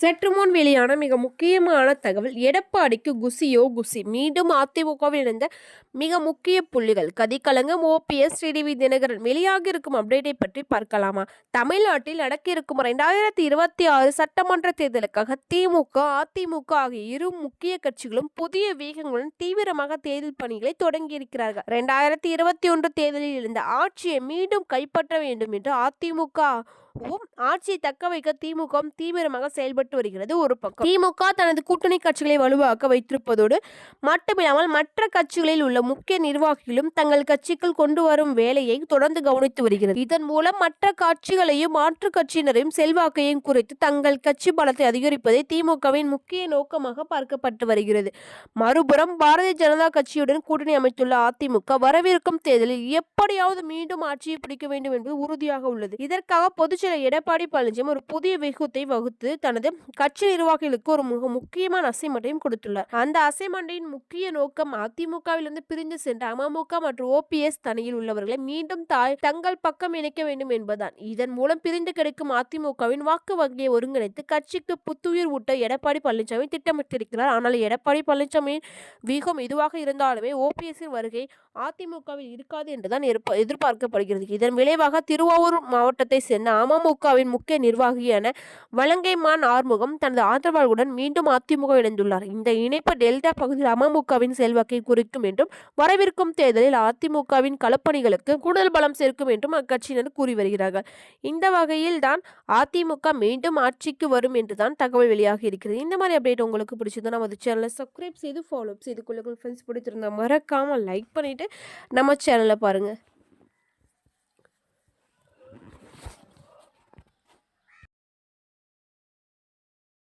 சற்று முன் வெளியான மிக முக்கியமான தகவல் எடப்பாடிக்கு குசியோ குசி. மீண்டும் அதிமுகவில் இணைந்த மிக முக்கிய புள்ளிகள் கதிகலங்கம் ஓபிஎஸ் ஸ்ரீடிவி தினகரன். வெளியாகி இருக்கும் அப்டேட்டை பற்றி பார்க்கலாமா? தமிழ்நாட்டில் நடக்க இருக்கும் இரண்டாயிரத்தி இருபத்தி ஆறு சட்டமன்ற தேர்தலுக்காக திமுக அதிமுக ஆகிய இரு முக்கிய கட்சிகளும் புதிய வேகங்களுடன் தீவிரமாக தேர்தல் பணிகளை தொடங்கியிருக்கிறார்கள். இரண்டாயிரத்தி இருபத்தி ஒன்று தேர்தலில் இருந்த ஆட்சியை மீண்டும் கைப்பற்ற வேண்டும் என்று அதிமுக ஆட்சியை தக்க வைக்க திமுக தீவிரமாக செயல்பட்டு வருகிறது. ஒரு பக்கம் திமுக தனது கூட்டணி கட்சிகளை வலுவாக்க வைத்திருப்பதோடு மட்டுமில்லாமல் மற்ற கட்சிகளில் உள்ள முக்கிய நிர்வாகிகளும் தங்கள் கட்சிக்குள் கொண்டு வரும் வேலையை தொடர்ந்து கவனித்து வருகிறது. இதன் மூலம் மற்ற கட்சிகளையும் மாற்று கட்சியினரையும் செல்வாக்கையும் குறைத்து தங்கள் கட்சி பலத்தை அதிகரிப்பதே திமுகவின் முக்கிய நோக்கமாக பார்க்கப்பட்டு வருகிறது. மறுபுறம் பாரதிய ஜனதா கட்சியுடன் கூட்டணி அமைத்துள்ள அதிமுக வரவிருக்கும் தேர்தலில் எப்படியாவது மீண்டும் ஆட்சியை பிடிக்க வேண்டும் என்பது உறுதியாக உள்ளது. இதற்காக பொதுச்செயலர் எடப்பாடி பழனிசாமி ஒரு புதிய வியூகத்தை வகுத்து தனது கட்சி நிர்வாகிகளுக்கு ஒரு மிக முக்கியமான அசைன்மெண்ட்டையும் கொடுத்துள்ளார். அந்த அசைன்மெண்டின் முக்கிய நோக்கம் அதிமுகவிலிருந்து பிரிந்து சென்ற அமமுக மற்றும் ஓபிஎஸ் தனியில் உள்ளவர்களை மீண்டும் தாய் தங்கள் பக்கம் இணைக்க வேண்டும் என்பதுதான். இதன் மூலம் பிரிந்து கிடைக்கும் அதிமுகவின் வாக்கு வங்கியை ஒருங்கிணைத்து கட்சிக்கு புத்துயிர் ஊட்ட எடப்பாடி பழனிசாமி திட்டமிட்டிருக்கிறார். ஆனால் எடப்பாடி பழனிசாமியின் வீகம் இதுவாக இருந்தாலுமே ஓபிஎஸ்ஸின் வருகை அதிமுகவில் இருக்காது என்றுதான் எதிர்பார்க்கப்படுகிறது. இதன் விளைவாக திருவாரூர் மாவட்டத்தை சேர்ந்த அமமுகவின் முக்கிய நிர்வாகியான வலங்கைமான் ஆறுமுகம் தனது ஆதரவாளர்களுடன் மீண்டும் அதிமுக இணைந்துள்ளார். இந்த இணைப்பு டெல்டா பகுதியில் அமமுகவின் செல்வாக்கை குறிக்கும் என்றும் வரவிருக்கும் தேர்தலில் அதிமுகவின் களப்பணிகளுக்கு கூடுதல் பலம் சேர்க்கும் என்றும் அக்கட்சியினர் கூறி வருகிறார்கள். இந்த வகையில் தான் அதிமுக மீண்டும் ஆட்சிக்கு வரும் என்று தான் தகவல் வெளியாகி இருக்கிறது. இந்த மாதிரி அப்டேட் உங்களுக்கு பிடிச்சது நமது சேனலை சப்ஸ்கிரைப் செய்து ஃபாலோ செய்து கொள்ளுங்கள். ஃப்ரெண்ட்ஸ் பிடிச்சிருந்தா மறக்காமல் லைக் பண்ணிவிட்டு நம்ம சேனலை பாருங்கள்